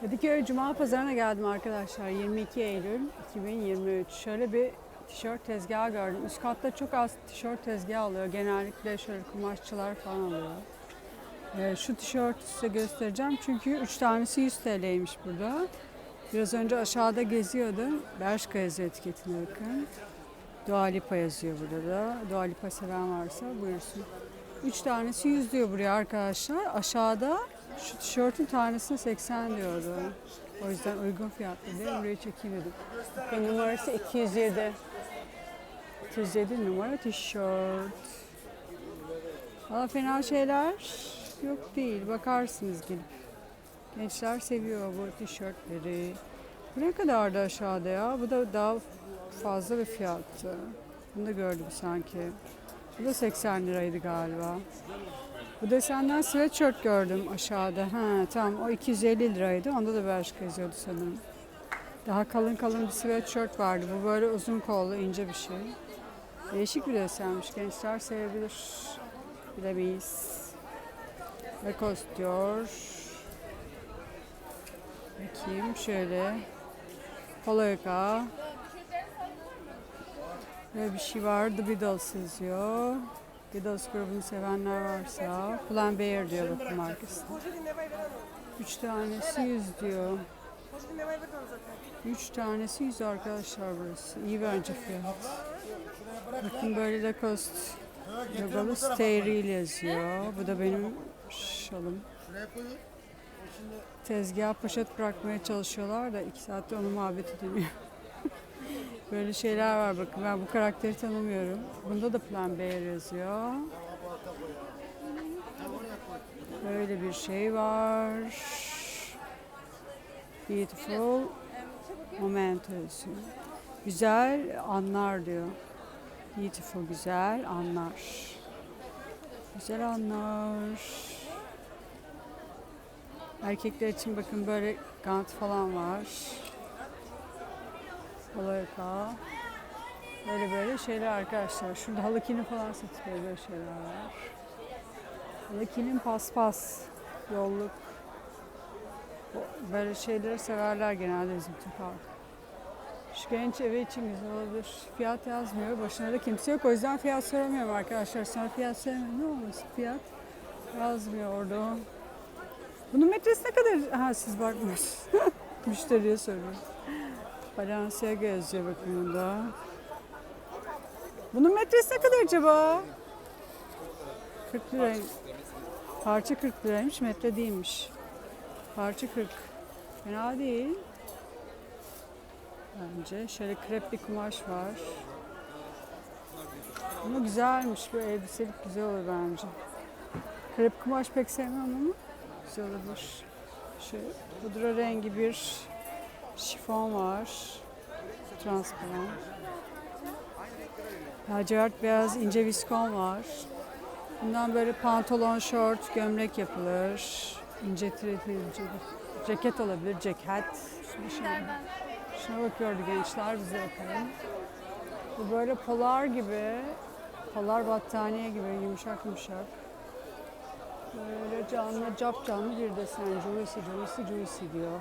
Kadıköy Cuma Pazarı'na geldim arkadaşlar. 22 Eylül 2023. Şöyle bir tişört tezgahı gördüm. Üst katta çok az tişört tezgahı oluyor. Genellikle şöyle kumaşçılar falan oluyor. Ee, şu tişörtü size göstereceğim. Çünkü 3 tanesi 100 TL'ymiş burada. Biraz önce aşağıda geziyordum. Bershka yazıyor etiketine bakın. Dua Lipa yazıyor burada da. Dua Lipa seven varsa buyursun. 3 tanesi 100 diyor buraya arkadaşlar. Aşağıda şu tişörtün tanesine 80 diyordu. O yüzden uygun fiyatlı diye buraya çekeyim dedim. Ve numarası 207. 207 numara tişört. Valla fena şeyler yok değil. Bakarsınız gelip. Gençler seviyor bu tişörtleri. Bu ne kadar da aşağıda ya? Bu da daha fazla bir fiyattı. Bunu da gördüm sanki. Bu da 80 liraydı galiba. Bu desenden sweatshirt gördüm aşağıda. Ha tamam o 250 liraydı. Onda da Bershka yazıyordu sanırım. Daha kalın kalın bir sweatshirt vardı. Bu böyle uzun kollu ince bir şey. Değişik bir desenmiş. Gençler sevebilir. Bilemeyiz. Lacoste diyor. Bakayım şöyle. Polo yaka. Böyle bir şey var. The Beatles yazıyor. Beatles grubunu sevenler varsa. Plan Bear diyor bakın markası. Üç tanesi 100 diyor. Üç tanesi 100 arkadaşlar burası. İyi bence fiyat. Bakın böyle Lacoste logalı Stay Real yazıyor. Bu da benim şalım. Tezgah poşet bırakmaya çalışıyorlar da iki saatte onun muhabbeti dönüyor. Böyle şeyler var bakın ben bu karakteri tanımıyorum. Bunda da Plan B yazıyor. Böyle bir şey var. Beautiful yazıyor. Güzel anlar diyor. Beautiful güzel anlar. Güzel anlar. Erkekler için bakın böyle gant falan var. Olayka. Böyle böyle şeyler arkadaşlar. Şurada halı kini falan satılıyor böyle şeyler var. Halı kinin paspas, yolluk. Böyle şeyleri severler genelde bizim Türk halkı. Şu genç evi için güzel olabilir. Fiyat yazmıyor. Başına da kimse yok. O yüzden fiyat soramıyorum arkadaşlar. Sonra fiyat söylemiyorum. Ne olmuş fiyat? Yazmıyor orada. Bunun metresi ne kadar? Ha siz bakmıyorsunuz. Müşteriye soruyorum. Balenciaga yazıyor bakın burada. Bunun metresi ne kadar acaba? 40 lira. Parça 40 liraymış, metre değilmiş. Parça 40. Fena değil. Bence şöyle krep bir kumaş var. Ama güzelmiş bu elbiselik güzel olur bence. Krep kumaş pek sevmem ama güzel olabilir. Şöyle pudra rengi bir şifon var. Transparan. Lacivert beyaz ince viskon var. Bundan böyle pantolon, şort, gömlek yapılır. İnce tritli ceket olabilir, ceket. Şuna, şuna, şuna bakıyordu gençler, bize bakalım. Bu böyle polar gibi, polar battaniye gibi yumuşak yumuşak. Böyle canlı, cap canlı bir desen. Juicy, juicy, juicy diyor.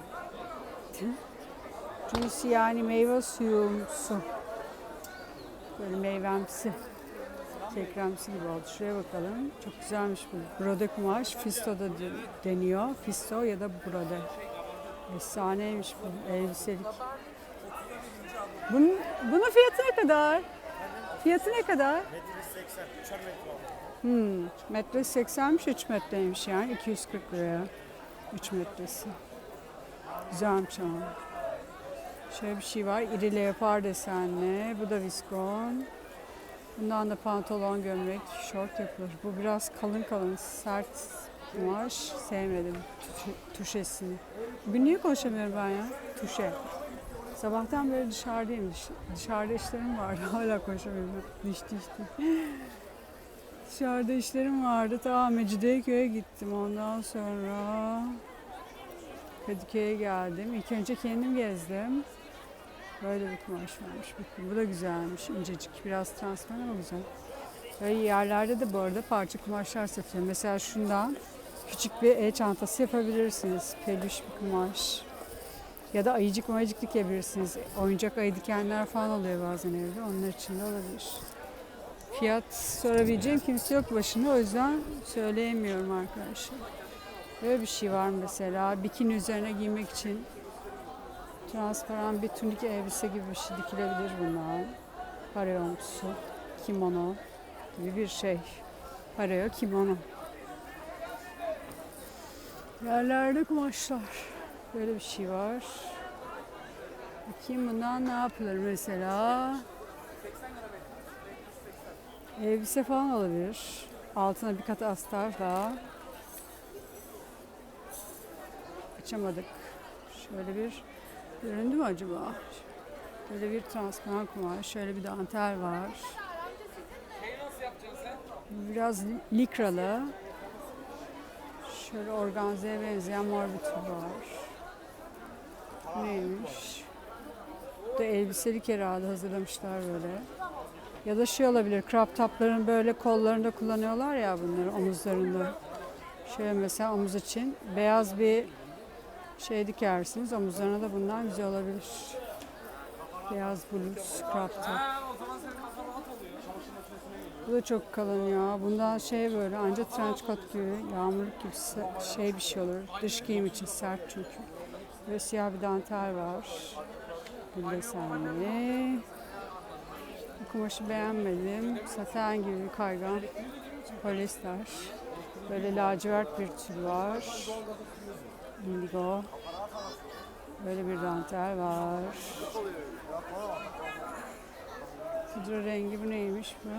Juicy yani meyve suyumsu. Böyle meyvemsi. Kekremsi gibi oldu. Şuraya bakalım. Çok güzelmiş bu. Brode kumaş. Fisto da de- deniyor. Fisto ya da brode. Efsaneymiş bu. Elbiselik. Bunun, bunun fiyatı ne kadar? Fiyatı ne kadar? Hmm, metresi 80'miş, 3 metreymiş yani. 240 liraya. 3 metresi. Güzelmiş ama. Şöyle bir şey var. İri leopar desenli. Bu da viskon. Bundan da pantolon, gömlek, şort yapılır. Bu biraz kalın kalın, sert kumaş. Sevmedim tu- tuşesini. Bugün niye konuşamıyorum ben ya? Tuşe. Sabahtan beri dışarıdayım. Dış- dışarıda işlerim vardı. Hala konuşamıyorum. Dişti işte. Dışarıda işlerim vardı. Ta Mecidiyeköy'e gittim. Ondan sonra Kadıköy'e geldim. İlk önce kendim gezdim. Böyle bir kumaş varmış. Bu da güzelmiş. incecik. Biraz transparan ama güzel. Böyle yerlerde de bu arada parça kumaşlar satıyor. Mesela şundan küçük bir el çantası yapabilirsiniz. Peluş bir kumaş. Ya da ayıcık mayıcık dikebilirsiniz. Oyuncak ayı dikenler falan oluyor bazen evde. Onlar için de olabilir. Fiyat sorabileceğim kimse yok başında. O yüzden söyleyemiyorum arkadaşlar. Böyle bir şey var mesela. Bikini üzerine giymek için transparan bir tunik elbise gibi bir şey dikilebilir bunlar. Parayomsu, kimono gibi bir şey. Paraya kimono. Yerlerde kumaşlar. Böyle bir şey var. Bakayım bundan ne yapılır mesela? Elbise falan olabilir. Altına bir kat astar daha. Açamadık. Şöyle bir göründü mü acaba? Böyle bir transparan kumaş, şöyle bir dantel var. Biraz li- likralı. Şöyle organzaya benzeyen mor bir tür var. Neymiş? Bu da elbiselik herhalde hazırlamışlar böyle. Ya da şey olabilir, crop topların böyle kollarında kullanıyorlar ya bunları omuzlarında. Şöyle mesela omuz için beyaz bir şey dikersiniz. Omuzlarına da bundan güzel olabilir. Beyaz bluz, crop top. Bu da çok kalın ya. Bundan şey böyle ancak trench coat gibi, yağmurluk gibi şey bir şey olur. Dış giyim için sert çünkü. Ve siyah bir dantel var. Gül desenli. Bu kumaşı beğenmedim. Saten gibi kaygan. Polyester. Böyle lacivert bir tül var. Indigo. Böyle bir dantel var. Pudra rengi bu neymiş bu?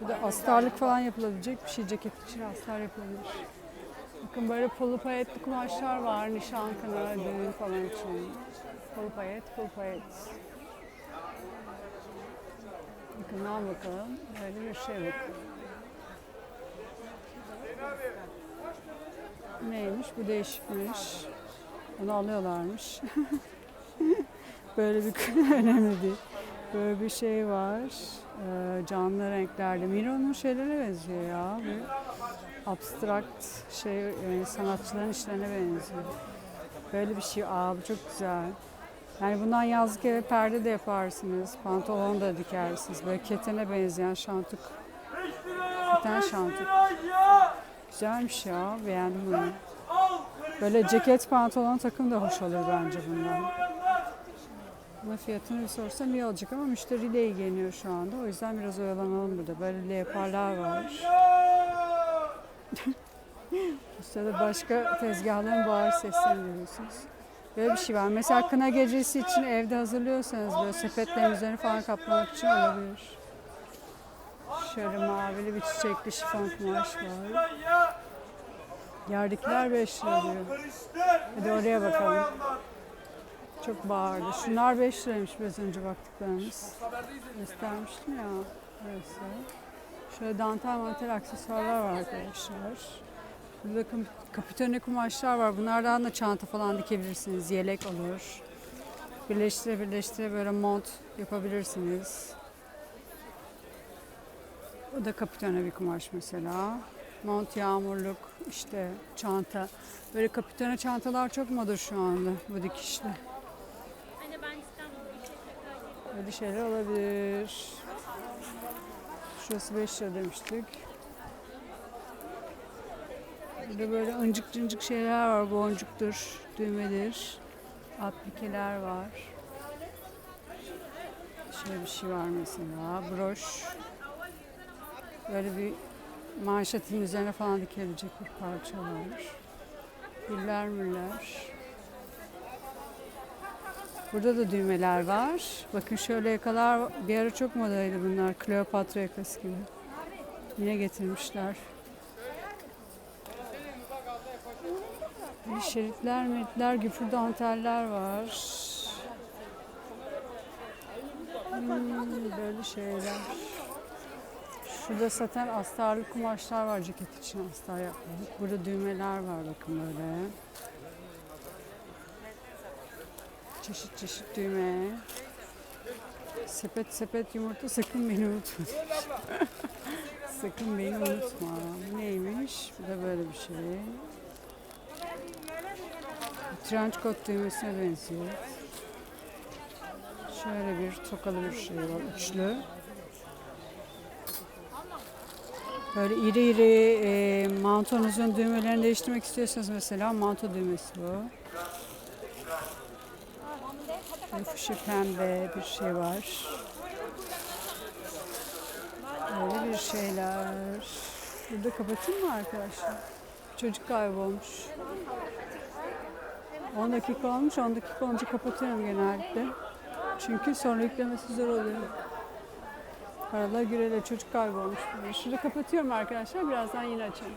Bu da astarlık falan yapılabilecek bir şey. Ceket için astar yapılabilir. Bakın böyle polo payetli kumaşlar var. Nişan kına, düğün falan için. Polo payet, polo payet. Yakından bakalım. Böyle bir şey bakın. Neymiş? Bu değişikmiş. Onu alıyorlarmış. Böyle bir önemli değil. Böyle bir şey var. Ee, canlı renklerde. Miro'nun şeylere benziyor ya. Bir abstrakt şey e, sanatçıların işlerine benziyor. Böyle bir şey. Aa bu çok güzel. Yani bundan yazlık eve perde de yaparsınız. Pantolon da dikersiniz. Böyle ketene benzeyen şantuk. Keten şantuk. Güzelmiş ya. Beğendim bunu. Böyle ceket pantolon takım da hoş olur bence bundan. Buna fiyatını bir sorsam iyi olacak ama müşteriyle ilgileniyor şu anda. O yüzden biraz oyalanalım burada. Böyle leoparlar var. Sırada başka tezgahların bağır seslerini duyuyorsunuz. Böyle bir şey var. Mesela kına gecesi için evde hazırlıyorsanız böyle sepetlerin üzerine falan kaplamak için olabilir. Şöyle mavili bir çiçekli şifon kumaş var. Yerdekiler 5 lira diyor. Hadi oraya bakalım. Çok bağırdı. Şunlar 5 liraymış biraz önce baktıklarımız. Göstermiştim ya. Burası. Şöyle dantel mantel aksesuarlar var arkadaşlar. Burada kapitone kumaşlar var. Bunlardan da çanta falan dikebilirsiniz. Yelek olur. Birleştire birleştire böyle mont yapabilirsiniz. Bu da kapitone bir kumaş mesela. Mont, yağmurluk, işte çanta. Böyle kapitone çantalar çok moda şu anda bu dikişli. Anne ben İstanbul'da bir şey Böyle şeyler olabilir. Şurası 5 lira demiştik. Burada böyle ıncık cıncık şeyler var. Boncuktur, düğmedir. Aplikeler var. Şöyle bir şey var mesela. Broş. Böyle bir manşetin üzerine falan dikilecek bir parça var. Güller müller. Burada da düğmeler var. Bakın şöyle yakalar bir ara çok modaydı bunlar. Kleopatra yakası gibi. Yine getirmişler. Bir şeritler, meritler, güfür danteller var. Hmm, böyle şeyler. Şurada saten astarlı kumaşlar var ceket için astar yapmadık. Burada düğmeler var bakın böyle. Çeşit çeşit düğme. Sepet sepet yumurta sakın beni unutma. sakın beni unutma. Neymiş? Bu da böyle bir şey. trench coat düğmesine benziyor. Şöyle bir tokalı bir şey var, uçlu. Böyle iri iri e, mantonuzun düğmelerini değiştirmek istiyorsanız mesela manto düğmesi bu. Böyle fışı pembe bir şey var. Böyle bir şeyler. Burada kapatayım mı arkadaşlar? Çocuk kaybolmuş. 10 dakika olmuş. 10 dakika olunca kapatıyorum genellikle. Çünkü sonra yüklemesi zor oluyor. Paralar gürele çocuk kaybolmuş. Şurada kapatıyorum arkadaşlar. Birazdan yine açarım.